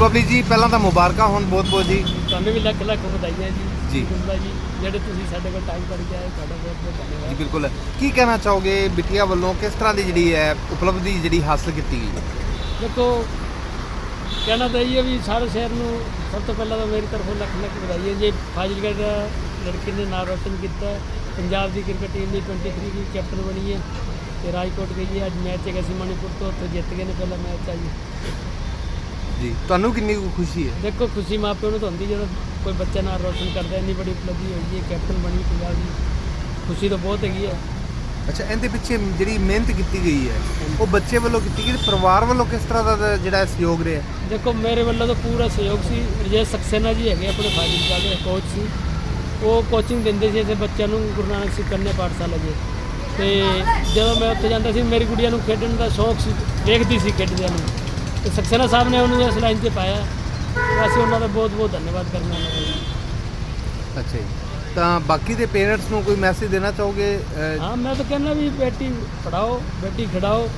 ਲਵਪ੍ਰੀਤ ਜੀ ਪਹਿਲਾਂ ਤਾਂ ਮੁਬਾਰਕਾਂ ਹੋਣ ਬਹੁਤ ਬਹੁਤ ਜੀ। ਤੁਹਾਨੂੰ ਵੀ ਲੱਖ ਲੱਖ ਵਧਾਈਆਂ ਜੀ। ਜੀ। ਗੁੰਦਾ ਜੀ ਜਿਹੜੇ ਤੁਸੀਂ ਸਾਡੇ ਕੋਲ ਟਾਈਮ ਕੱਢ ਕੇ ਆਏ ਤੁਹਾਡਾ ਬਹੁਤ ਬਹੁਤ ਜੀ ਧੰਨਵਾਦ ਬਿਲਕੁਲ। ਕੀ ਕਹਿਣਾ ਚਾਹੋਗੇ ਬਿਟੀਆ ਵੱਲੋਂ? ਕਿਸ ਤਰ੍ਹਾਂ ਦੀ ਜਿਹੜੀ ਹੈ ਉਪਲਬਧੀ ਜਿਹੜੀ ਹਾਸਲ ਕੀਤੀ ਗਈ ਦੇਖੋ ਕਹਿਣਾ ਤਾਂ ਇਹ ਵੀ ਸਾਰੇ ਸ਼ਹਿਰ ਨੂੰ ਸਭ ਤੋਂ ਪਹਿਲਾਂ ਤਾਂ ਮੇਰੀ ਤਰਫੋਂ ਲੱਖ ਲੱਖ ਵਧਾਈ ਹੈ ਜੀ। ਫਾਜ਼ਿਲਕਾ ਦਾ ਲੜਕੀ ਨੇ ਨਾਮ ਰੋਸ਼ਨ ਕੀਤਾ। ਪੰਜਾਬ ਦੀ ਕ੍ਰਿਕਟ ਟੀਮ ਦੀ 23 ਦੀ ਕੈਪਟਨ ਬਣੀ ਹੈ। ਤੇ ਰਾਜਕੋਟ ਗਈ ਹੈ। ਅੱਜ ਮੈਚ ਹੈਗਾ ਸੀ ਮਣੀਪੁਰ ਤੋਂ ਉੱਥੇ ਜਿੱਤ ਗਏ ਨੇ ਪਹਿਲਾ ਮੈਚ ਆ ਜੀ। ਜੀ। ਤੁਹਾਨੂੰ ਕਿੰਨੀ ਕੁ ਖੁਸ਼ੀ ਹੈ? ਦੇਖੋ ਖੁਸ਼ੀ ਮਾਪਿਆਂ ਨੂੰ ਤਾਂ ਹੁੰਦੀ ਜਦੋਂ ਕੋਈ ਬੱਚਾ ਨਾਮ ਰੋਸ਼ਨ ਕਰਦਾ ਇੰਨੀ ਬੜੀ ਉਪਲਬਧੀ ਹੋਈ ਹੈ ਕੈਪਟਨ ਬਣੀ ਪੰਜਾਬ ਦੀ। ਖੁਸ਼ੀ ਤਾਂ ਬਹੁਤ ਹੈਗੀ ਹੈ। ਅੱਛਾ ਇਹਦੇ ਪਿੱਛੇ ਜਿਹੜੀ ਮਿਹਨਤ ਕੀਤੀ ਗਈ ਹੈ ਉਹ ਬੱਚੇ ਵੱਲੋਂ ਕੀਤੀ ਗਈ ਪਰਿਵਾਰ ਵੱਲੋਂ ਕਿਸ ਤਰ੍ਹਾਂ ਦਾ ਜਿਹੜਾ ਸਹਿਯੋਗ ਰਿਹਾ? ਦੇਖੋ ਮੇਰੇ ਵੱਲੋਂ ਤਾਂ ਪੂਰਾ ਸਹਿਯੋਗ ਸੀ। ਰਜੇਸ਼ ਸਕਸੇਨਾ ਜੀ ਹੈਗੇ ਆਪਣੇ ਫਾਜ਼ਿਲਕਾ ਦੇ ਕੋਚ ਸੀ। ਉਹ ਕੋਚਿੰਗ ਦਿੰਦੇ ਸੀ ਇਸੇ ਬੱਚਿਆਂ ਨੂੰ ਗੁਰੂ ਨਾਨਕ ਸਿੰਘ ਕੰਨਿਆ ਪਾਠਸ਼ਾਲਾ ਦੇ। ਤੇ ਜਦੋਂ ਮੈਂ ਉੱਥੇ ਜਾਂਦਾ ਸੀ ਮੇਰੀ ਗੁੜੀਆ ਨੂੰ ਖੇਡਣ ਦਾ ਸ਼ੌਕ ਸੀ ਵੇਖਦੀ ਸੀ ਖੇਡਦਿਆਂ ਨੂੰ। ਤੇ ਸਕਸੇਨਾ ਸਾਹਿਬ ਨੇ ਉਹਨੂੰ ਇਸ ਲਾਈਨ 'ਤੇ ਪਾਇਆ। ਤੇ ਅਸੀਂ ਉਹਨਾਂ ਦਾ ਬਹੁਤ ਬਹੁਤ ਧੰਨਵਾਦ ਕਰਨਾ ਉਹਨਾਂ ਦਾ। ਅੱਛਾ ਜੀ। ਤਾਂ ਬਾਕੀ ਦੇ ਪੇਰੈਂਟਸ ਨੂੰ ਕੋਈ ਮੈਸੇਜ ਦੇਣਾ ਚਾਹੋਗੇ? ਅਹ, ਹਾਂ ਮੈਂ ਤਾਂ ਕਹਿੰਦਾ ਵੀ ਬੇਟੀ ਪੜਾਓ ਬੇਟੀ ਖਿਡਾਓ।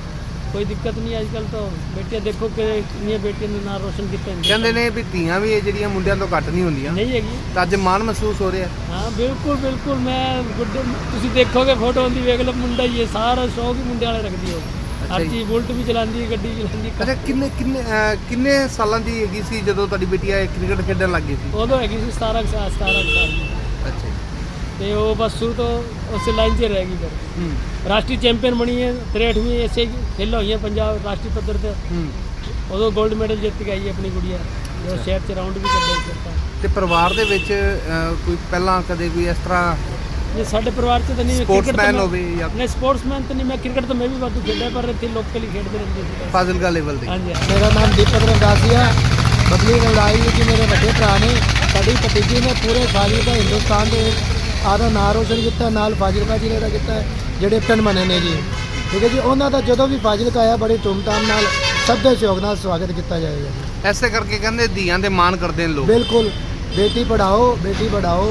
ਕੋਈ ਦਿੱਕਤ ਨਹੀਂ ਅੱਜ ਕੱਲ ਤਾਂ ਬੇਟੀਆਂ ਦੇਖੋ ਕਿ ਕਿੰਨੀਆਂ ਬੇਟੀਆਂ ਨੇ ਨਾਮ ਰੋਸ਼ਨ ਕੀਤੇ ਨੇ ਕਹਿੰਦੇ ਨੇ ਵੀ ਧੀਆਂ ਵੀ ਇਹ ਜਿਹੜੀਆਂ ਮੁੰਡਿਆਂ ਤੋਂ ਘੱਟ ਨਹੀਂ ਹੁੰਦੀਆਂ। ਨਹੀਂ ਹੈਗੀ। ਤਾਂ ਅੱਜ ਮਾਣ ਮਹਿਸੂਸ ਹੋ ਰਿਹਾ। ਹਾਂ ਬਿਲਕੁਲ ਬਿਲਕੁਲ। ਮੈਂ ਗੁੱਡੇ ਤੁਸੀਂ ਦੇਖੋਗੇ ਫੋਟੋ ਹੁੰਦੀ ਵੇਖ ਲਓ ਮੁੰਡਾ ਹੀ ਹੈ ਸਾਰਾ ਸ਼ੌਕ ਹੀ ਮੁੰਡੇ ਵਾਲੇ ਰੱਖਦੀ ਹੋ ਅੱਛਾ ਹਰ ਜੀ। ਚੀਜ਼ ਬੁਲਟ ਵੀ ਚਲਾਉਂਦੀ ਹੈ ਗੱਡੀ ਚਲਾਉਂਦੀ ਅੱਛਾ ਕਿੰਨੇ ਕਿੰਨੇ ਅਹ, ਕਿੰਨੇ ਸਾਲਾਂ ਦੀ ਹੈਗੀ ਸੀ ਜਦੋਂ ਤੁਹਾਡੀ ਬੇਟੀ ਇਹ ਕ੍ਰਿਕਟ ਖੇਡਣ ਲੱਗ ਗਈ ਸੀ? ਉਦੋਂ ਹੈਗੀ ਸੀ 17 ਕੁ ਸਾਲ 17 ਕੁ ਸਾਲ ਦੀ। ਅੱਛਾ ਜੀ। ਤੇ ਉਹ ਬਸ ਸ਼ੁਰੂ ਤੋਂ ਉਸੇ ਲਾਈਨ 'ਤੇ ਰਹਿ ਗਈ ਫਿਰ। ਹੂੰ। ਰਾਸ਼ਟਰੀ ਚੈਂਪੀਅਨ ਬਣੀ ਹੈ 63ਵੀਂ ਐਸੇ ਖੇਲਾਂ ਹੋਈਆਂ ਪੰਜਾਬ ਰਾਸ਼ਟਰੀ ਪੱਧਰ ਤੇ। ਹੂੰ। ਉਦੋਂ 골ਡ ਮੈਡਲ ਜਿੱਤ ਕੇ ਆਈ ਹੈ ਆਪਣੀ ਗੁੜੀਆ। ਜੋ ਸ਼ਹਿਰ 'ਚ ਰਾਉਂਡ ਵੀ ਕੱਢਿਆ ਕੀਤਾ ਤੇ ਪਰਿਵਾਰ ਦੇ ਵਿੱਚ ਅਹ, ਕੋਈ ਪਹਿਲਾਂ ਕਦੇ ਕੋਈ ਇਸ ਤਰ੍ਹਾਂ ਜੇ ਸਾਡੇ ਪਰਿਵਾਰ 'ਚ ਤਾਂ ਨਹੀਂ ਸਪੋਰਟਸਮੈਨ ਹੋਵੇ ਜਾਂ ਨਹੀਂ ਸਪੋਰਟਸਮੈਨ ਤਾਂ ਨਹੀਂ ਮੈਂ ਕ੍ਰਿਕਟ ਤਾਂ ਮੈਂ ਵੀ ਵਾਧੂ ਖੇਡਿਆ ਪਰ ਇੱਥੇ ਲੋਕਲੀ ਖੇਡਦੇ ਰਹਿੰਦੇ ਸੀ। ਫਾਜ਼ਿਲਕਾ ਲੈਵਲ ਤੇ ਹਾਂਜੀ ਮੇਰਾ ਨਾਮ ਦੀਪਕ ਰੰਦਾਸੀਆ ਬਦਲੀ ਰੰਦਾਈ ਜੀ ਮੇਰੇ ਵੱਡੇ ਭਰਾ ਨੇ ਸਾਡੀ ਭਤੀਜੀ ਨੇ ਪੂਰੇ ਫਾਜ਼ਿਲਕਾ ਹਿੰਦੁਸਤਾਨ ਦੇ ਆਦਾ ਨਾਂ ਰੋਸ਼ਨ ਕੀਤਾ ਨਾਲ ਫਾਜ਼ਿਲਕਾ ਜ਼ਿਲ੍ਹੇ ਦਾ ਕੀਤਾ ਜਿਹੜੇ ਪਿੰਡ ਬਣੇ ਨੇ ਜੀ। ਠੀਕ ਹੈ ਜੀ ਉਹਨਾਂ ਦਾ ਜਦੋਂ ਵੀ ਫਾਜ਼ਿਲਕਾ ਆਇਆ ਬੜੀ ਧੂਮਧਾਮ ਨਾਲ ਸਭ ਦੇ ਸਹਿਯੋਗ ਨਾਲ ਸਵਾਗਤ ਕੀਤਾ ਜਾਏਗਾ ਜੀ। ਐਸੇ ਕਰਕੇ ਕਹਿੰਦੇ ਧੀਆਂ ਦੇ ਮਾਣ ਕਰਦੇ ਨੇ ਲੋਕ। ਬਿਲਕੁਲ। ਬੇਟੀ ਪੜਾਓ ਬੇਟੀ ਪੜਾਓ